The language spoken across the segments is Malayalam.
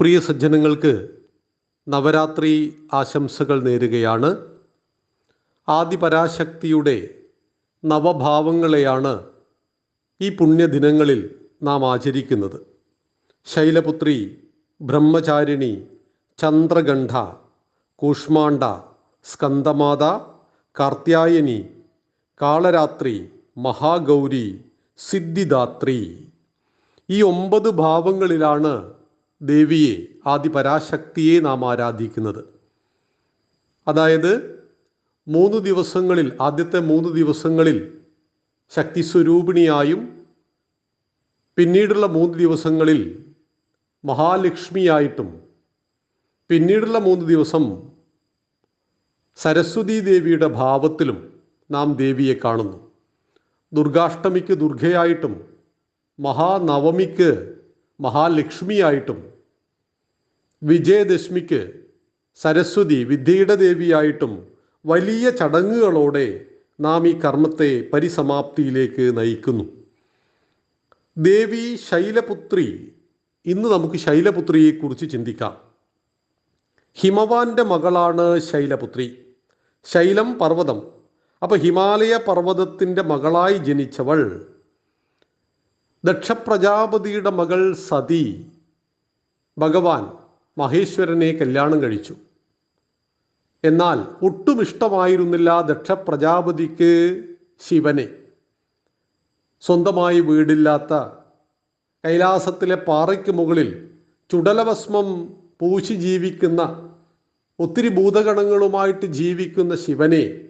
പ്രിയ സജ്ജനങ്ങൾക്ക് നവരാത്രി ആശംസകൾ നേരുകയാണ്. ആദിപരാശക്തിയുടെ നവഭാവങ്ങളെയാണ് ഈ പുണ്യദിനങ്ങളിൽ നാം ആചരിക്കുന്നത്. ശൈലപുത്രി ബ്രഹ്മചാരിണി ചന്ദ്രഗണ്ഠ കൂഷ്മാണ്ഡ സ്കന്ദമാത കാർത്യായനി കാളരാത്രി മഹാഗൗരി സിദ്ധിദാത്രി. ഈ ഒമ്പത് ഭാവങ്ങളിലാണ് ദേവിയെ ആദിപരാശക്തിയെ നാം ആരാധിക്കുന്നത്. അതായത് മൂന്ന് ദിവസങ്ങളിൽ ആദ്യത്തെ മൂന്ന് ദിവസങ്ങളിൽ ശക്തി സ്വരൂപിണിയായും പിന്നീടുള്ള മൂന്ന് ദിവസങ്ങളിൽ മഹാലക്ഷ്മിയായിട്ടും പിന്നീടുള്ള മൂന്ന് ദിവസം സരസ്വതി ദേവിയുടെ ഭാവത്തിലും നാം ദേവിയെ കാണുന്നു. ദുർഗാഷ്ടമിക്ക് ദുർഗയായിട്ടും മഹാനവമിക്ക് മഹാലക്ഷ്മിയായിട്ടും വിജയദശമിക്ക് സരസ്വതി വിദ്യയുടെ ദേവിയായിട്ടും വലിയ ചടങ്ങുകളോടെ നാം ഈ കർമ്മത്തെ പരിസമാപ്തിയിലേക്ക് നയിക്കുന്നു. ദേവി ശൈലപുത്രി ഇന്ന് നമുക്ക് ശൈലപുത്രിയെക്കുറിച്ച് ചിന്തിക്കാം. ഹിമവാന്റെ മകളാണ് ശൈലപുത്രി. ശൈലം പർവതം. അപ്പൊ ഹിമാലയ പർവതത്തിന്റെ മകളായി ജനിച്ചവൾ ദക്ഷപ്രജാപതിയുടെ മകൾ സതി ഭഗവാൻ മഹേശ്വരനെ കല്യാണം കഴിച്ചു. എന്നാൽ ഒട്ടും ഇഷ്ടമായിരുന്നില്ല ദക്ഷപ്രജാപതിക്ക് ശിവനെ. സ്വന്തമായി വീടില്ലാത്ത കൈലാസത്തിലെ പാറയ്ക്ക് മുകളിൽ ചുടലഭസ്മം പൂശി ജീവിക്കുന്ന ഒത്തിരി ഭൂതഗണങ്ങളുമായിട്ട് ജീവിക്കുന്ന ശിവനെ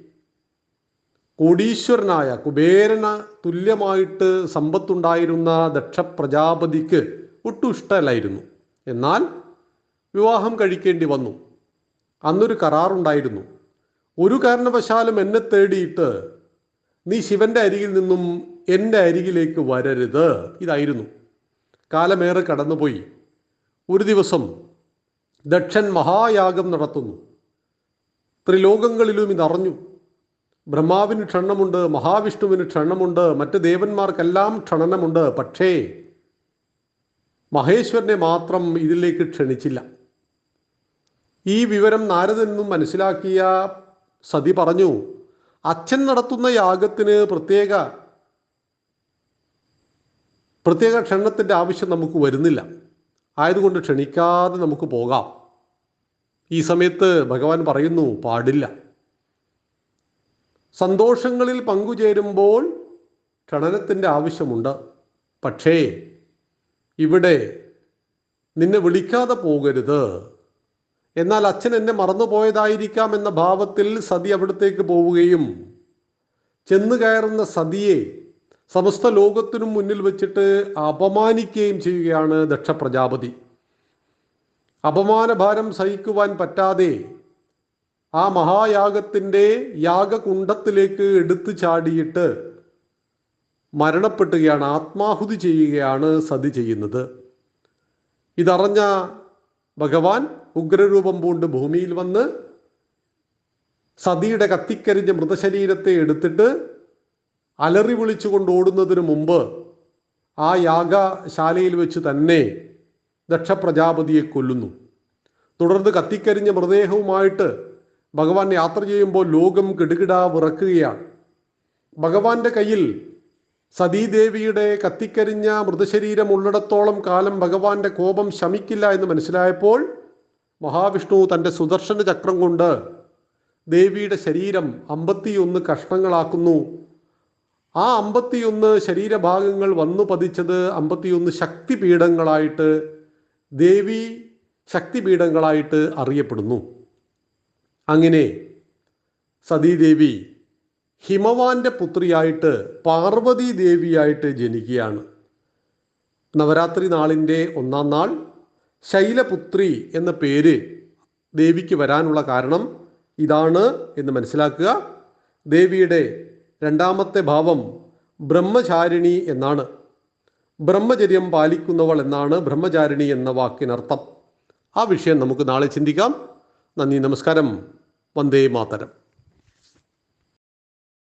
കോടീശ്വരനായ കുബേരന തുല്യമായിട്ട് സമ്പത്തുണ്ടായിരുന്ന ദക്ഷ പ്രജാപതിക്ക് ഒട്ടും ഇഷ്ടമല്ലായിരുന്നു. എന്നാൽ വിവാഹം കഴിക്കേണ്ടി വന്നു. അന്നൊരു കരാറുണ്ടായിരുന്നു. ഒരു കാരണവശാലും എന്നെ തേടിയിട്ട് നീ ശിവന്റെ അരികിൽ നിന്നും എന്റെ അരികിലേക്ക് വരരുത് ഇതായിരുന്നു. കാലമേറെ കടന്നുപോയി. ഒരു ദിവസം ദക്ഷൻ മഹായാഗം നടത്തുന്നു. ത്രിലോകങ്ങളിലും ഇതറിഞ്ഞു. ബ്രഹ്മാവിന് ക്ഷണമുണ്ട് മഹാവിഷ്ണുവിന് ക്ഷണമുണ്ട് മറ്റ് ദേവന്മാർക്കെല്ലാം ക്ഷണനമുണ്ട്. പക്ഷേ മഹേശ്വരനെ മാത്രം ഇതിലേക്ക് ക്ഷണിച്ചില്ല. ഈ വിവരം നാരദെന്നും മനസ്സിലാക്കിയ സതി പറഞ്ഞു അച്ഛൻ നടത്തുന്ന യാഗത്തിന് പ്രത്യേക പ്രത്യേക ക്ഷണത്തിന്റെ ആവശ്യം നമുക്ക് വരുന്നില്ല. ആയതുകൊണ്ട് ക്ഷണിക്കാതെ നമുക്ക് പോകാം. ഈ സമയത്ത് ഭഗവാൻ പറയുന്നു പാടില്ല. സന്തോഷങ്ങളിൽ പങ്കുചേരുമ്പോൾ ക്ഷണനത്തിന്റെ ആവശ്യമുണ്ട്. പക്ഷേ ഇവിടെ നിന്നെ വിളിക്കാതെ പോകരുത്. എന്നാൽ അച്ഛൻ എന്നെ മറന്നുപോയതായിരിക്കാം എന്ന ഭാവത്തിൽ സതി അവിടത്തേക്ക് പോവുകയും ചെന്നു കയറുന്ന സതിയെ സമസ്ത ലോകത്തിനും മുന്നിൽ വെച്ചിട്ട് അപമാനിക്കുകയും ചെയ്യുകയാണ് ദക്ഷ പ്രജാപതി അപമാനഭാരം സഹിക്കുവാൻ പറ്റാതെ ആ മഹായാഗത്തിന്റെ യാഗകുണ്ടത്തിലേക്ക് എടുത്തു ചാടിയിട്ട് മരണപ്പെട്ടുകയാണ് ആത്മാഹുതി ചെയ്യുകയാണ് സതി ചെയ്യുന്നത്. ഇതറിഞ്ഞ ഭഗവാൻ ഉഗ്രരൂപം പൂണ്ട് ഭൂമിയിൽ വന്ന് സതിയുടെ കത്തിക്കരിഞ്ഞ മൃതശരീരത്തെ എടുത്തിട്ട് അലറി വിളിച്ചുകൊണ്ട് ഓടുന്നതിന് മുമ്പ് ആ യാഗശാലയിൽ വെച്ച് തന്നെ ദക്ഷപ്രജാപതിയെ കൊല്ലുന്നു. തുടർന്ന് കത്തിക്കരിഞ്ഞ മൃതദേഹവുമായിട്ട് ഭഗവാൻ യാത്ര ചെയ്യുമ്പോൾ ലോകം കിടുകിട വിറക്കുകയാണ്. ഭഗവാന്റെ കയ്യിൽ സതീദേവിയുടെ കത്തിക്കരിഞ്ഞ മൃതശരീരം ഉള്ളിടത്തോളം കാലം ഭഗവാന്റെ കോപം ശമിക്കില്ല എന്ന് മനസ്സിലായപ്പോൾ മഹാവിഷ്ണു തന്റെ സുദർശന ചക്രം കൊണ്ട് ദേവിയുടെ ശരീരം അമ്പത്തിയൊന്ന് കഷ്ണങ്ങളാക്കുന്നു. ആ അമ്പത്തിയൊന്ന് ശരീരഭാഗങ്ങൾ വന്നു പതിച്ചത് അമ്പത്തിയൊന്ന് ശക്തിപീഠങ്ങളായിട്ട് ദേവി ശക്തിപീഠങ്ങളായിട്ട് അറിയപ്പെടുന്നു. അങ്ങനെ സതീദേവി ഹിമവാന്റെ പുത്രിയായിട്ട് പാർവതി ദേവിയായിട്ട് ജനിക്കുകയാണ്. നവരാത്രി നാളിന്റെ ഒന്നാം നാൾ ശൈലപുത്രി എന്ന പേര് ദേവിക്ക് വരാനുള്ള കാരണം ഇതാണ് എന്ന് മനസ്സിലാക്കുക. ദേവിയുടെ രണ്ടാമത്തെ ഭാവം ബ്രഹ്മചാരിണി എന്നാണ്. ബ്രഹ്മചര്യം പാലിക്കുന്നവൾ എന്നാണ് ബ്രഹ്മചാരിണി എന്ന വാക്കിനർത്ഥം. ആ വിഷയം നമുക്ക് നാളെ ചിന്തിക്കാം. നന്ദി നമസ്കാരം. വന്ദേ മാതരം.